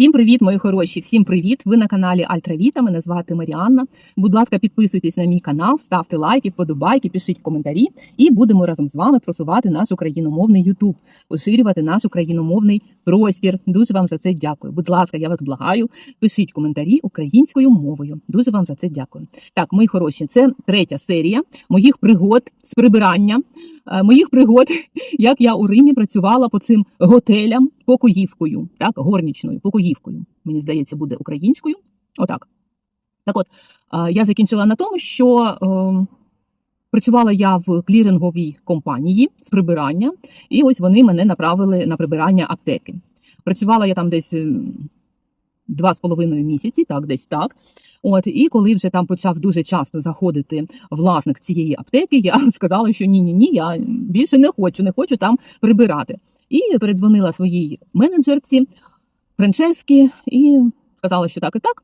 Всім привіт, мої хороші! Всім привіт! Ви на каналі Альтравіта. Мене звати Маріанна. Будь ласка, підписуйтесь на мій канал, ставте лайки, вподобайки, пишіть коментарі, і будемо разом з вами просувати наш україномовний Ютуб, поширювати наш україномовний простір. Дуже вам за це дякую. Будь ласка, я вас благаю. Пишіть коментарі українською мовою. Дуже вам за це дякую. Так, мої хороші, це третя серія моїх пригод з прибирання, е, моїх пригод, як я у Римі працювала по цим готелям покоївкою, так, горнічною покоївкою. Мені здається, буде українською. Отак. Так от, е, я закінчила на тому, що е, працювала я в кліринговій компанії з прибирання, і ось вони мене направили на прибирання аптеки. Працювала я там десь е, два з половиною місяці, так, десь так. От, і коли вже там почав дуже часто заходити власник цієї аптеки, я сказала, що ні, ні, ні, я більше не хочу, не хочу там прибирати. І передзвонила своїй менеджерці Франческі і сказала, що так і так.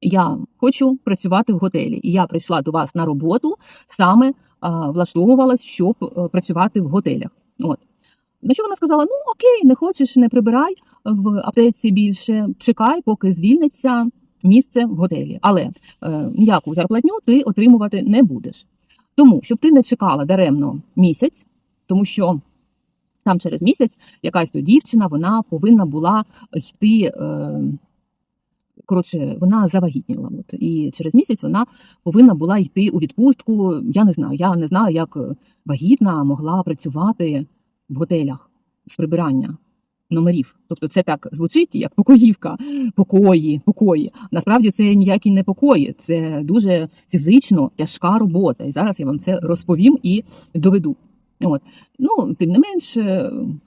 Я хочу працювати в готелі. І я прийшла до вас на роботу, саме а, влаштовувалась, щоб е, працювати в готелях. От. На що вона сказала: ну окей, не хочеш, не прибирай в аптеці більше, чекай, поки звільниться місце в готелі. Але е, ніяку зарплатню ти отримувати не будеш. Тому, щоб ти не чекала даремно місяць, тому що там через місяць якась то дівчина вона повинна була йти. Е, Коротше, вона завагітніла. От, і через місяць вона повинна була йти у відпустку. Я не знаю, я не знаю, як вагітна могла працювати в готелях з прибирання номерів. Тобто це так звучить, як покоївка, покої, покої. Насправді це ніякі не покої, це дуже фізично тяжка робота. І зараз я вам це розповім і доведу. От. Ну, тим не менш,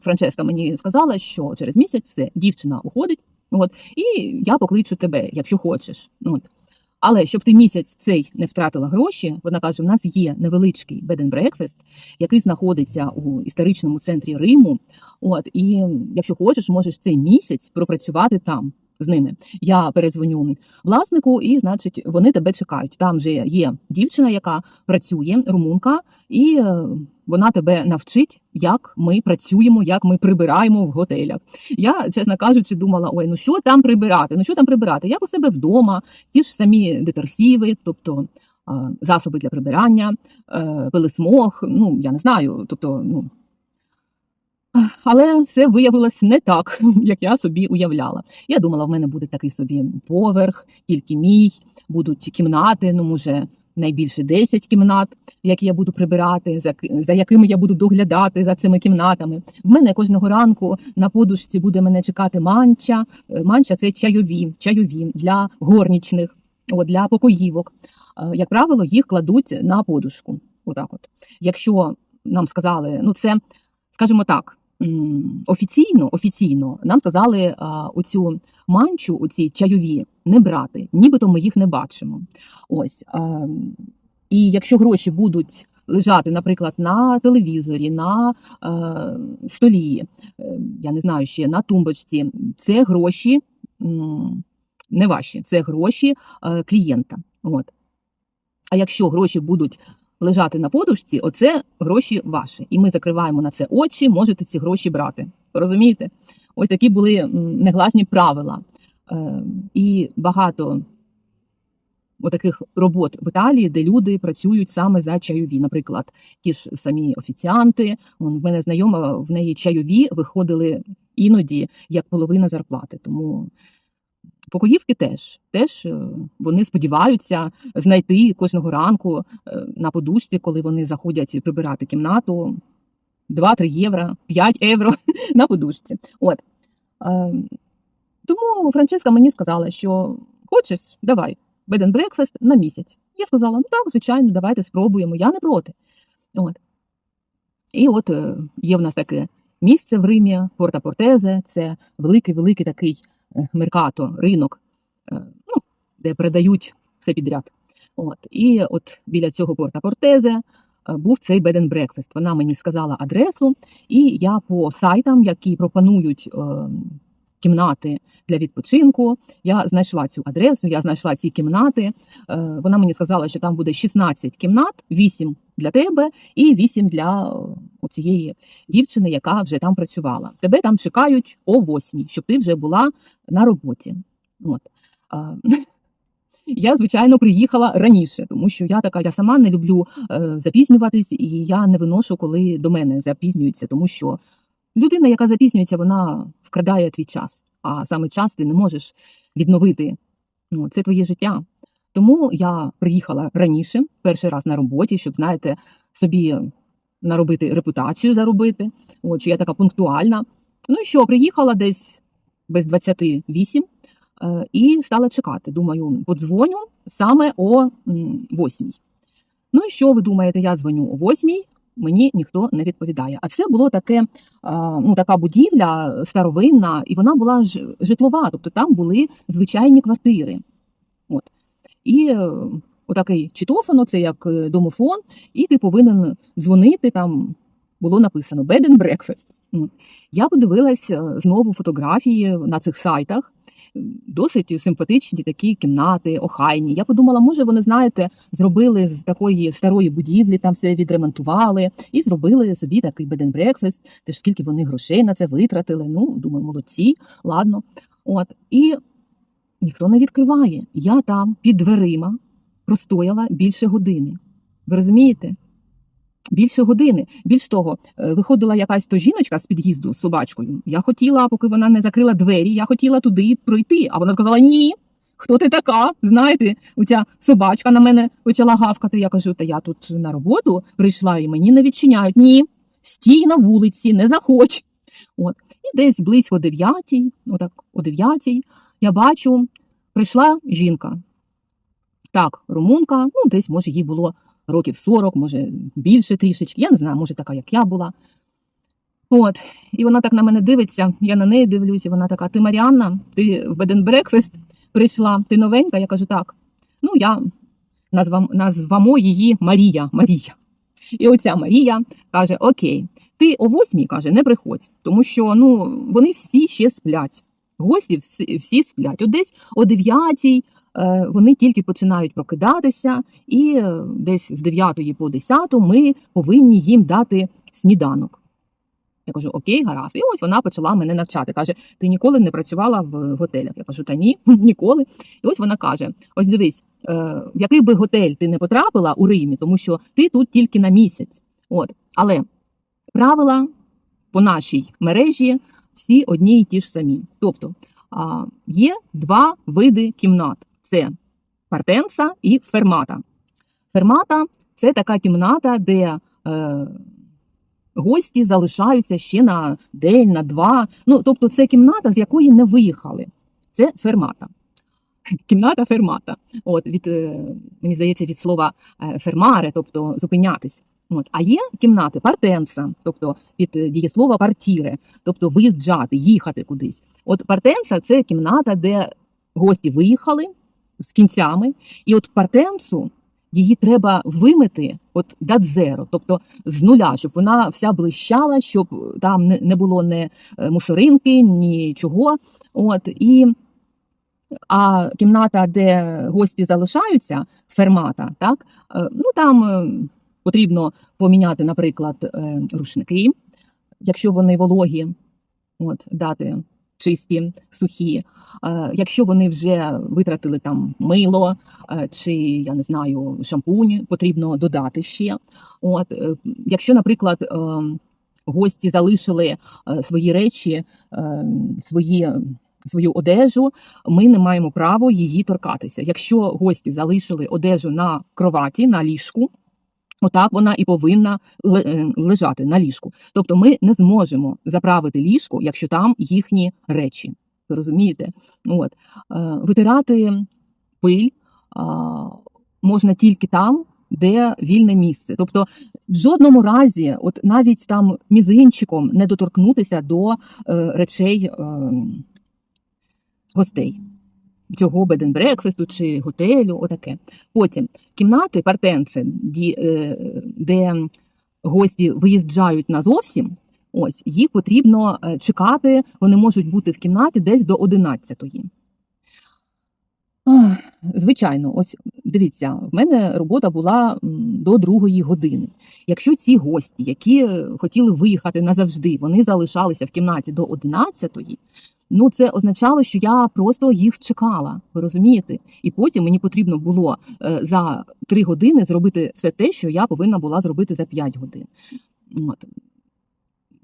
Франческа мені сказала, що через місяць все, дівчина уходить, от, і я покличу тебе, якщо хочеш. От. Але щоб ти місяць цей не втратила гроші, вона каже: у нас є невеличкий breakfast, який знаходиться у історичному центрі Риму. От і якщо хочеш, можеш цей місяць пропрацювати там з ними. Я перезвоню власнику, і значить вони тебе чекають. Там же є дівчина, яка працює, румунка, і е, вона тебе навчить, як ми працюємо, як ми прибираємо в готелях. Я, чесно кажучи, думала: ой, ну що там прибирати? Ну що там прибирати? Як у себе вдома, ті ж самі детерсіви, тобто засоби для прибирання, е, пилисмог, ну я не знаю, тобто, ну. Але все виявилось не так, як я собі уявляла. Я думала, в мене буде такий собі поверх, тільки мій, будуть кімнати, ну може найбільше 10 кімнат, які я буду прибирати, за, за якими я буду доглядати за цими кімнатами. В мене кожного ранку на подушці буде мене чекати манча. Е, Манча це чайові, чайові для горнічних, для покоївок. Е, Як правило, їх кладуть на подушку. Отак от. Якщо нам сказали, ну це, скажімо так. Офіційно, офіційно нам сказали а, оцю манчу, оці чайові, не брати, нібито ми їх не бачимо. Ось а, і якщо гроші будуть лежати, наприклад, на телевізорі, на е, столі, е, я не знаю ще на тумбочці, це гроші не ваші, це гроші е, клієнта. От. А якщо гроші будуть лежати на подушці, оце гроші ваші. І ми закриваємо на це очі, можете ці гроші брати. Розумієте? Ось такі були негласні правила. Е, І багато таких робот в Італії, де люди працюють саме за чайові. Наприклад, ті ж самі офіціанти. В мене знайома, в неї чайові виходили іноді як половина зарплати. Тому покоївки теж теж е, вони сподіваються знайти кожного ранку е, на подушці, коли вони заходять прибирати кімнату. 2-3 євро, 5 євро на подушці. От. Е, Тому Франческа мені сказала, що хочеш, давай, bed and breakfast на місяць. Я сказала, ну так, звичайно, давайте спробуємо, я не проти. От. І от є в нас таке місце в Римі, Порта Портезе, це великий-великий такий меркато, ринок, е, ну, де продають все підряд. От. І от біля цього Порта Портезе е, був цей bed and breakfast. Вона мені сказала адресу, і я по сайтам, які пропонують е, кімнати для відпочинку. Я знайшла цю адресу, я знайшла ці кімнати. Е, Вона мені сказала, що там буде 16 кімнат, 8 для тебе і 8 для е, цієї дівчини, яка вже там працювала. Тебе там чекають о 8, щоб ти вже була на роботі. От. Я, звичайно, приїхала раніше, тому що я така, я сама не люблю е, запізнюватись, і я не виношу, коли до мене запізнюються, тому що людина, яка запізнюється, вона вкрадає твій час. А саме час ти не можеш відновити. Ну, це твоє життя. Тому я приїхала раніше, перший раз на роботі, щоб, знаєте, собі наробити репутацію заробити. От, що я така пунктуальна. Ну і що, приїхала десь без 28 е, і стала чекати. Думаю, подзвоню саме о 8. Ну і що ви думаєте, я дзвоню о 8, мені ніхто не відповідає. А це було таке, ну, така будівля старовинна, і вона була житлова, тобто там були звичайні квартири. От. І е, отакий читофон, це як е, домофон, і ти повинен дзвонити. Там було написано Bed and Breakfast. Я подивилась е, знову фотографії на цих сайтах. Досить симпатичні такі кімнати, охайні. Я подумала, може, вони, знаєте, зробили з такої старої будівлі, там все відремонтували і зробили собі такий breakfast. Це ж скільки вони грошей на це витратили. Ну, думаю, молодці, ладно. От і ніхто не відкриває. Я там під дверима простояла більше години. Ви розумієте? Більше години. Більш того, е, виходила якась то жіночка з під'їзду з собачкою. Я хотіла, поки вона не закрила двері, я хотіла туди пройти. А вона сказала: Ні, хто ти така? Знаєте, оця собачка на мене почала гавкати. Я кажу, та я тут на роботу прийшла і мені не відчиняють. Ні, стій на вулиці, не заходь. От. І десь близько дев'ятій, отак о дев'ятій, я бачу, прийшла жінка. Так, румунка, ну десь, може, їй було років 40, може більше трішечки. Я не знаю, може така, як я була. От, і вона так на мене дивиться, я на неї дивлюся, вона така: Ти Маріанна, ти в Bed and прийшла, ти новенька? Я кажу, так. Ну, я назвам, назвамо її Марія. Марія. І оця Марія каже: Окей, ти о восьмій каже, не приходь, тому що ну, вони всі ще сплять. Гості всі, всі сплять. От десь о дев'ятій вони тільки починають прокидатися, і е, десь з 9 по 10 ми повинні їм дати сніданок. Я кажу, окей, гаразд. І ось вона почала мене навчати. Каже: ти ніколи не працювала в готелях? Я кажу, та ні, ніколи. І ось вона каже: ось дивись, е, в який би готель ти не потрапила у Римі, тому що ти тут тільки на місяць. От, але правила по нашій мережі всі одні і ті ж самі. Тобто є два види кімнат: це партенса і фермата. Фермата це така кімната, де е, гості залишаються ще на день, на два. Ну, тобто, це кімната, з якої не виїхали. Це фермата. Кімната фермата. От від е, мені здається від слова е, фермаре, тобто зупинятись. От. А є кімнати партенса, тобто від дієслова партіре, тобто виїжджати, їхати кудись. От партенса це кімната, де гості виїхали з кінцями, і от партенсу її треба вимити от дадзеро, тобто з нуля, щоб вона вся блищала, щоб там не не було ні мусоринки, нічого. От і а кімната, де гості залишаються, фермата, так ну там потрібно поміняти, наприклад, е, рушники, якщо вони вологі, от дати чисті, сухі. Е, якщо вони вже витратили там мило е, чи я не знаю шампунь, потрібно додати ще. От якщо, наприклад, гості залишили свої речі, свої. Свою одежу ми не маємо права її торкатися. Якщо гості залишили одежу на кроваті, на ліжку, Отак вона і повинна е, лежати на ліжку. Тобто ми не зможемо заправити ліжко, якщо там їхні речі. Ви розумієте? От. Е, витирати пиль можна тільки там, де вільне місце. Тобто, в жодному разі, от навіть там мізинчиком не доторкнутися до е, речей гостей цього беденбрекфесту чи готелю, отаке. Потім кімнати, партенце, е, де гості виїжджають назовсім, Ось їх потрібно е, чекати. Вони можуть бути в кімнаті десь до 11-ї. Звичайно, ось дивіться, в мене робота була до другої години. Якщо ці гості, які е, хотіли виїхати назавжди, вони залишалися в кімнаті до 11-ї, ну це означало, що я просто їх чекала. Ви розумієте? І потім мені потрібно було е, за 3 години зробити все те, що я повинна була зробити за 5 годин. От.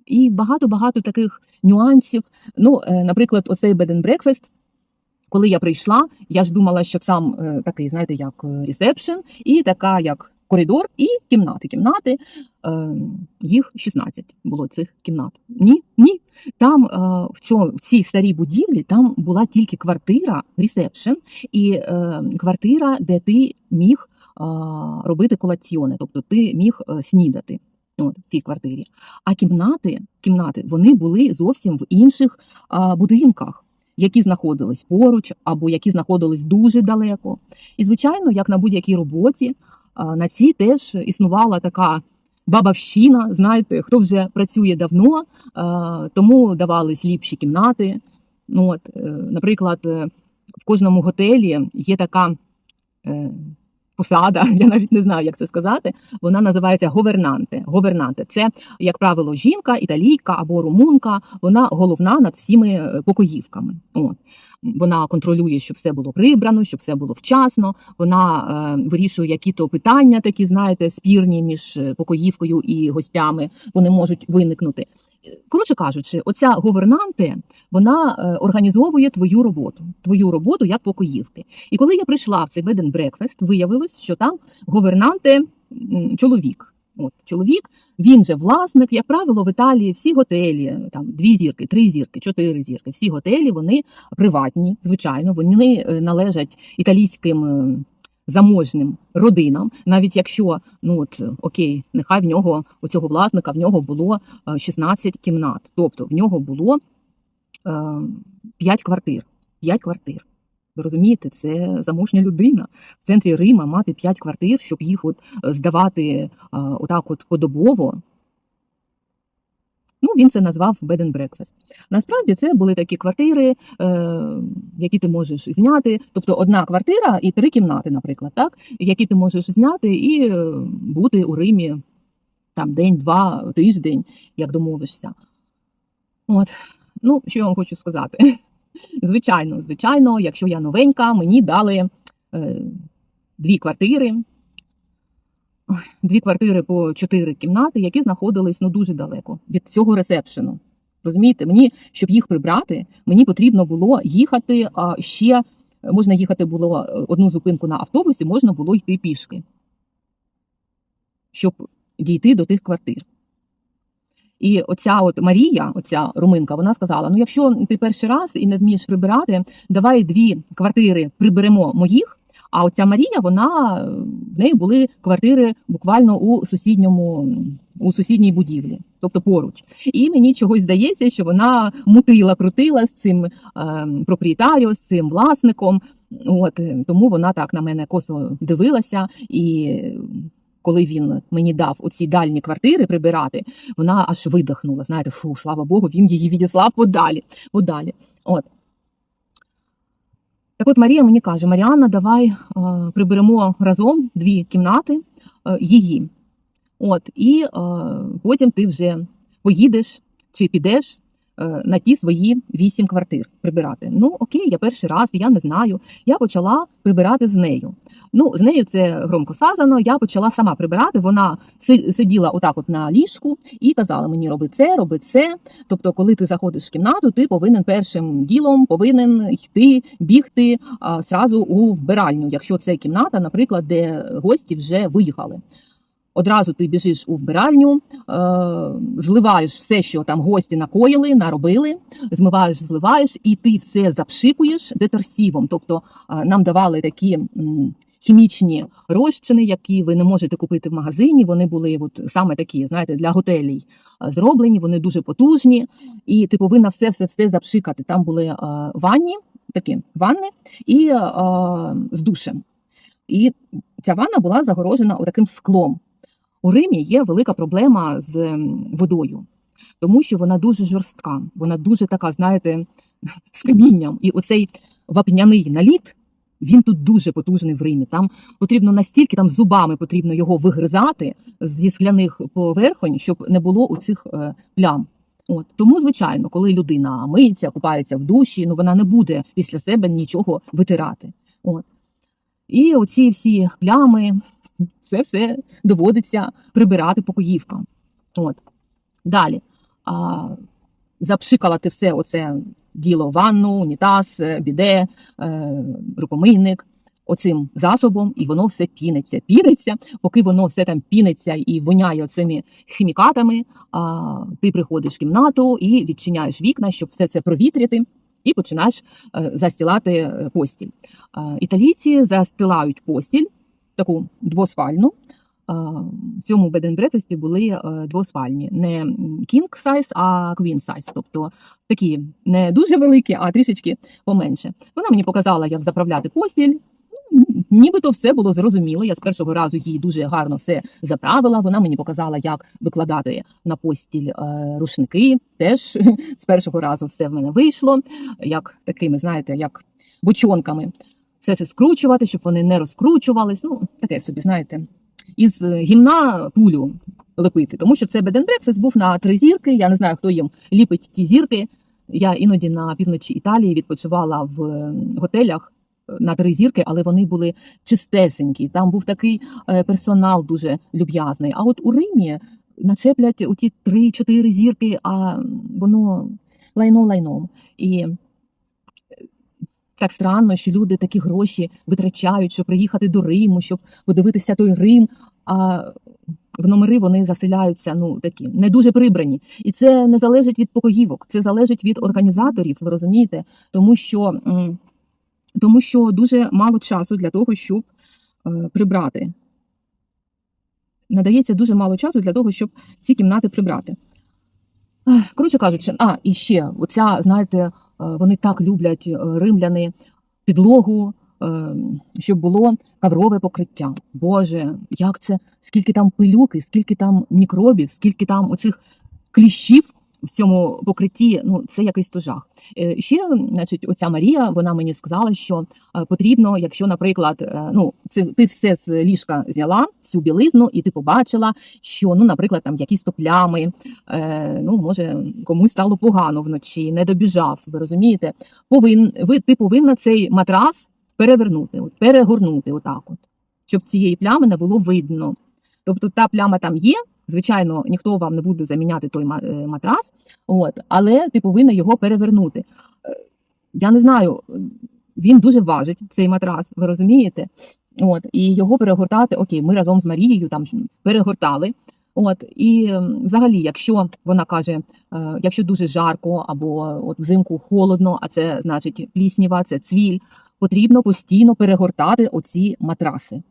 І багато-багато таких нюансів. Ну, е, наприклад, оцей bed and breakfast, коли я прийшла, я ж думала, що сам е, такий, знаєте, як е, ресепшн, і така як коридор, і кімнати. Кімнати е, їх 16 було цих кімнат. Ні, ні. Там в, цьому, в цій старій будівлі там була тільки квартира, ресепшн, і квартира, де ти міг робити колаціони, тобто ти міг снідати. В цій квартирі. А кімнати, кімнати вони були зовсім в інших а, будинках, які знаходились поруч або які знаходились дуже далеко. І, звичайно, як на будь-якій роботі, на цій теж існувала така бабавщина. Знаєте, хто вже працює давно, тому давались ліпші кімнати. От, е, наприклад, е, в кожному готелі є така. Посада, я навіть не знаю, як це сказати. Вона називається говернанте. Говернанте це, як правило, жінка, італійка або румунка. Вона головна над всіми е, покоївками. От. Вона контролює, щоб все було прибрано, щоб все було вчасно. Вона е, вирішує які то питання, такі знаєте, спірні між е, покоївкою і гостями. Вони можуть виникнути. Коротше кажучи, оця говернанте вона е, організовує твою роботу, твою роботу як покоївки. І коли я прийшла в цей and breakfast, виявилось, що там говернанте чоловік. От чоловік, він же власник, як правило, в Італії всі готелі, там дві зірки, три зірки, чотири зірки. Всі готелі вони приватні, звичайно, вони е, належать італійським заможним родинам, навіть якщо ну от е, окей, нехай в нього у цього власника в нього було е, 16 кімнат, тобто в нього було е, 5 квартир. 5 квартир. Ви розумієте, це заможня людина в центрі Рима мати 5 квартир, щоб їх от е, здавати е, отак от подобово. Ну, він це назвав bed and breakfast. Насправді це були такі квартири, е, які ти можеш зняти. Тобто одна квартира і три кімнати, наприклад, так, які ти можеш зняти і е, бути у Римі там день-два, тиждень, як домовишся. От. Ну, що я вам хочу сказати. Звичайно, звичайно, якщо я новенька, мені дали е, дві квартири. Дві квартири по чотири кімнати, які знаходились ну дуже далеко від цього ресепшену. Розумієте, мені, щоб їх прибрати, мені потрібно було їхати а, ще. Можна їхати було е, одну зупинку на автобусі, можна було йти пішки, щоб дійти до тих квартир. І оця от Марія, оця руминка, вона сказала: ну, якщо ти перший раз і не вмієш прибирати, давай дві квартири приберемо моїх. А оця Марія, вона в неї були квартири буквально у сусідньому у сусідній будівлі, тобто поруч. І мені чогось здається, що вона мутила, крутила з цим е, проприєтаріо, з цим власником. От е, тому вона так на мене косо дивилася і. Коли він мені дав оці дальні квартири прибирати, вона аж видихнула. Знаєте, фу, слава Богу, він її відіслав подалі. подалі. От. Так от Марія мені каже: Маріанна, давай е, приберемо разом дві кімнати е, її. От, і е, потім ти вже поїдеш чи підеш на ті свої вісім квартир прибирати. Ну, окей, я перший раз, я не знаю. Я почала прибирати з нею. Ну, з нею це громко сказано. Я почала сама прибирати. Вона сиділа отак, от на ліжку, і казала мені: роби це, роби це. Тобто, коли ти заходиш в кімнату, ти повинен першим ділом повинен йти, бігти а, зразу у вбиральню, якщо це кімната, наприклад, де гості вже виїхали. Одразу ти біжиш у вбиральню, е, зливаєш все, що там гості накоїли, наробили, змиваєш, зливаєш, і ти все запшикуєш детерсівом. Тобто е, нам давали такі хімічні розчини, які ви не можете купити в магазині. Вони були от саме такі, знаєте, для готелей е, зроблені. Вони дуже потужні, і ти повинна все, все, все запшикати. Там були ванні, такі ванни і з душем. І ця ванна була загорожена таким склом. У Римі є велика проблема з водою. тому що вона дуже жорстка, вона дуже така, знаєте, з камінням. І оцей вапняний наліт. Він тут дуже потужний в Римі. Там потрібно настільки там зубами потрібно його вигризати зі скляних поверхонь, щоб не було у цих е, плям. От тому, звичайно, коли людина миється, купається в душі, ну вона не буде після себе нічого витирати. От і оці всі плями, це все доводиться прибирати покоївкам. От далі. А, запшикала ти все оце діло ванну, унітаз, е, біде, е, рукомийник оцим засобом, і воно все піниться. Піниться, поки воно все там піниться і воняє цими хімікатами. А, ти приходиш в кімнату і відчиняєш вікна, щоб все це провітрити, і починаєш е, застілати е, постіль. Італійці застилають постіль, таку двоспальну. Е, В цьому and були е, двоспальні, не king size, а queen size, тобто такі не дуже великі, а трішечки поменше. Вона мені показала, як заправляти постіль. Нібито все було зрозуміло. Я з першого разу їй дуже гарно все заправила. Вона мені показала, як викладати на постіль е, рушники. Теж з першого разу все в мене вийшло. Як такими, знаєте, як бочонками. Все це скручувати, щоб вони не розкручувались. Ну, таке собі, знаєте, із е, гімна пулю лепити. Тому що це and breakfast був на три зірки. Я не знаю, хто їм ліпить ті зірки. Я іноді на півночі Італії відпочивала в е, готелях е, на три зірки, але вони були чистесенькі. Там був такий персонал дуже люб'язний. А от у Римі начеплять у ті три-чотири зірки, а воно лайно лайном. І так странно, що люди такі гроші витрачають, щоб приїхати до Риму, щоб подивитися той Рим. А в номери вони заселяються ну такі не дуже прибрані, і це не залежить від покоївок, це залежить від організаторів. Ви розумієте, тому що тому що дуже мало часу для того, щоб е, прибрати. Надається дуже мало часу для того, щоб ці кімнати прибрати. Коротше кажучи, а і ще оця, знаєте, вони так люблять е, римляни підлогу, е, щоб було каврове покриття. Боже, як це, скільки там пилюки, скільки там мікробів, скільки там оцих кліщів в цьому покритті, ну це якийсь то жах. Е, Ще, значить, оця Марія, вона мені сказала, що е, потрібно, якщо, наприклад, е, ну це ти все з ліжка зняла, всю білизну, і ти побачила, що ну, наприклад, там якісь то плями, ну може комусь стало погано вночі, не добіжав. Ви розумієте? Повин, ви ти повинна цей матрас перевернути, от, перегорнути, отак, от, щоб цієї плями не було видно. Тобто та пляма там є. Звичайно, ніхто вам не буде заміняти той е, матрас, от, але ти повинна його перевернути. Е, Я не знаю, він дуже важить цей матрас, ви розумієте? От, і його перегортати, окей, ми разом з Марією там перегортали. От, і взагалі, якщо вона каже, е, якщо дуже жарко або от взимку холодно, а це значить плісніва, це цвіль, потрібно постійно перегортати оці матраси.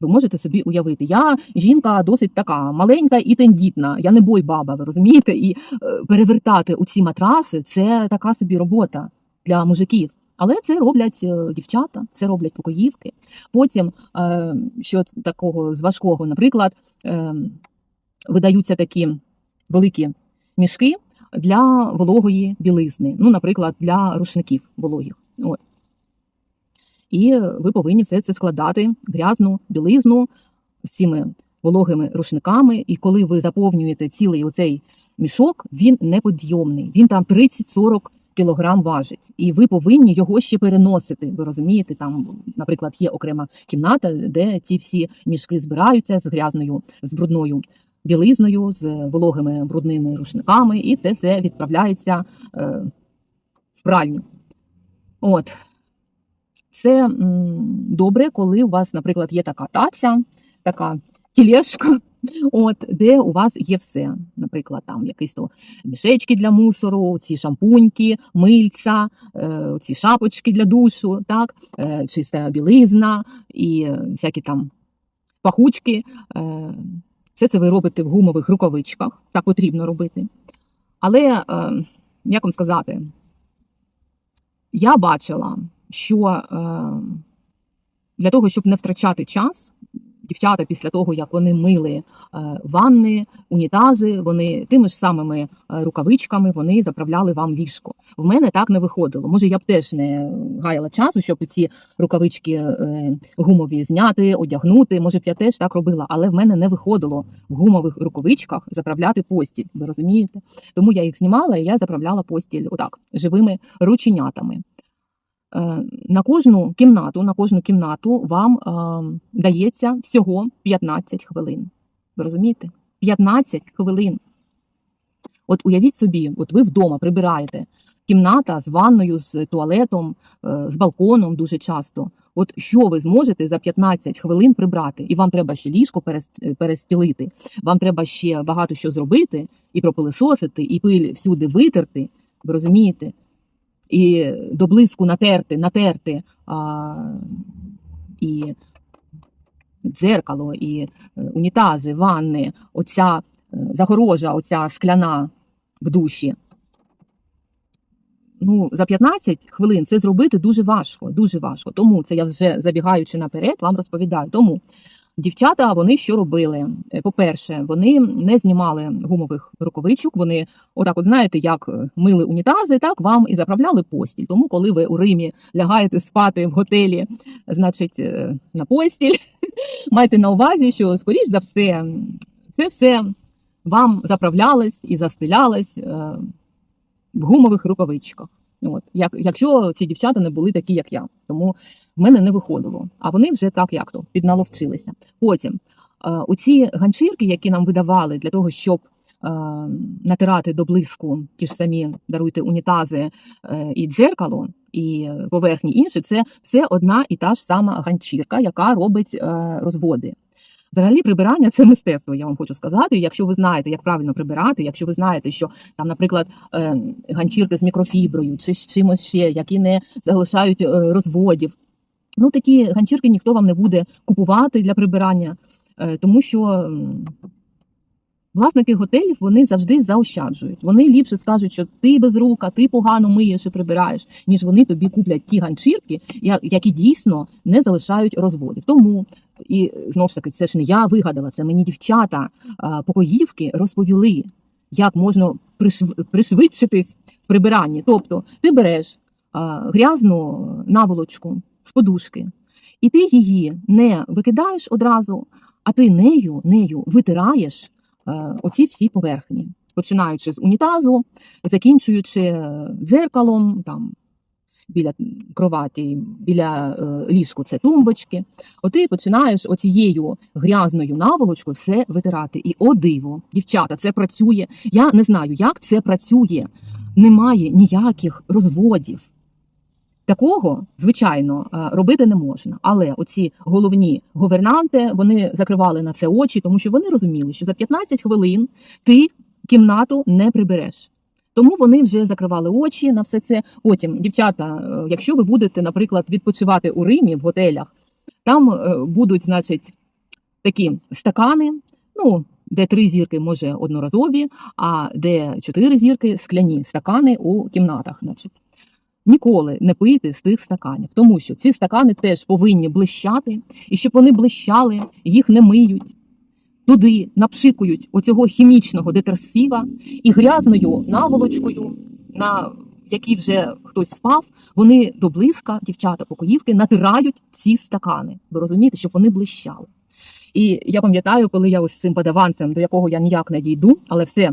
Ви можете собі уявити, я жінка досить така маленька і тендітна. Я не бой баба, ви розумієте? І е, перевертати оці матраси це така собі робота для мужиків. Але це роблять е, дівчата, це роблять покоївки. Потім, е, що такого з важкого, наприклад, видаються такі великі мішки для вологої білизни, ну, наприклад, для рушників вологих. От. І ви повинні все це складати, грязну білизну з цими вологими рушниками. І коли ви заповнюєте цілий оцей мішок, він неподйомний. Він там 30-40 кілограм важить. І ви повинні його ще переносити. Ви розумієте, там, наприклад, є окрема кімната, де ці всі мішки збираються з грязною, з брудною білизною, з вологими брудними рушниками, і це все відправляється е, в пральню. От. Це добре, коли у вас, наприклад, є така таця, така тілешка, от, де у вас є все. Наприклад, там якісь то мішечки для мусору, ці шампуньки, мильця, е, ці шапочки для душу, так, е, чиста білизна і всякі там пахучки. Е, все це ви робите в гумових рукавичках, так потрібно робити. Але, як вам сказати, я бачила, що е, для того, щоб не втрачати час, дівчата після того, як вони мили е, ванни, унітази, вони тими ж самими е, рукавичками вони заправляли вам ліжко. В мене так не виходило. Може, я б теж не гаяла часу, щоб ці рукавички гумові зняти, одягнути. Може б я теж так робила, але в мене не виходило в гумових рукавичках заправляти постіль. Ви розумієте? Тому я їх знімала і я заправляла постіль отак живими рученятами. Е, На кожну кімнату, на кожну кімнату вам е, дається всього 15 хвилин. Ви розумієте? 15 хвилин. От уявіть собі, от ви вдома прибираєте кімната з ванною, з туалетом, е, з балконом дуже часто. От що ви зможете за 15 хвилин прибрати? І вам треба ще ліжко перес- перестілити, вам треба ще багато що зробити, і пропилисосити, і пиль всюди витерти. Ви розумієте? І до блиску натерти, натерти а, і дзеркало, і е, унітази, ванни, оця е, загорожа, оця скляна в душі. Ну, за 15 хвилин це зробити дуже важко, дуже важко. Тому це я вже забігаючи наперед, вам розповідаю. Тому дівчата вони що робили? Е, По-перше, вони не знімали гумових рукавичок. Вони, отак, от знаєте, як е, мили унітази, так вам і заправляли постіль. Тому, коли ви у Римі лягаєте спати в готелі, значить, е, на постіль, майте на увазі, що скоріш за все, це все вам заправлялось і застелялось е, в гумових рукавичках. От, як, якщо ці дівчата не були такі, як я, тому в мене не виходило. А вони вже так як то підналовчилися. Потім е, оці ганчірки, які нам видавали для того, щоб е, натирати до блиску ті ж самі даруйте унітази е, і дзеркало, і поверхні інші, це все одна і та ж сама ганчірка, яка робить розводи. Взагалі, прибирання це мистецтво, я вам хочу сказати. Якщо ви знаєте, як правильно прибирати, якщо ви знаєте, що там, наприклад, ганчірки з мікрофіброю чи з чимось ще, які не залишають розводів, ну такі ганчірки ніхто вам не буде купувати для прибирання, е, тому що власники готелів вони завжди заощаджують. Вони ліпше скажуть, що ти без рука, ти погано миєш і прибираєш, ніж вони тобі куплять ті ганчірки, які дійсно не залишають розводів. Тому і знову ж таки, це ж не я вигадала, це мені дівчата покоївки розповіли, як можна пришвидшитись в прибиранні. Тобто, ти береш грязну наволочку подушки, і ти її не викидаєш одразу, а ти нею, нею витираєш е, оці всі поверхні, починаючи з унітазу, закінчуючи е, дзеркалом, там біля кроваті, біля е, ліжку це тумбочки. От ти починаєш оцією грязною наволочкою все витирати. І о диво, дівчата, це працює. Я не знаю, як це працює. Немає ніяких розводів. Такого, звичайно, е, робити не можна. Але оці головні говернанти вони закривали на це очі, тому що вони розуміли, що за 15 хвилин ти кімнату не прибереш. Тому вони вже закривали очі на все це. Потім, дівчата, е, якщо ви будете, наприклад, відпочивати у Римі в готелях, там е, будуть, значить, такі стакани, ну, де три зірки, може, одноразові, а де чотири зірки скляні стакани у кімнатах. Значить. Ніколи не пийте з тих стаканів, тому що ці стакани теж повинні блищати, і щоб вони блищали, їх не миють. Туди напшикують оцього хімічного детерсива і грязною наволочкою, на якій вже хтось спав, вони до близька, дівчата покоївки, натирають ці стакани. Ви розумієте, щоб вони блищали. І я пам'ятаю, коли я ось цим подаванцем, до якого я ніяк не дійду, але все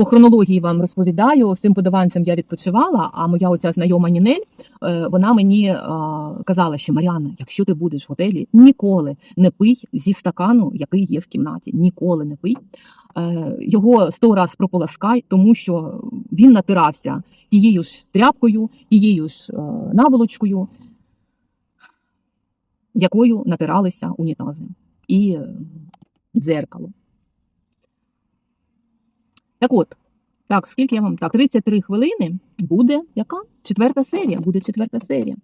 по хронології вам розповідаю. З цим подаванцем я відпочивала. А моя оця знайома Нінель, е, вона мені е, казала, що Мар'яна, якщо ти будеш в готелі, ніколи не пий зі стакану, який є в кімнаті. Ніколи не пий. Е, Його сто раз прополаскай, тому що він натирався тією ж тряпкою, тією ж наволочкою, якою натиралися унітази і дзеркало. Так от, так, скільки я вам? Так, 33 хвилини буде яка? Четверта серія. Буде четверта серія.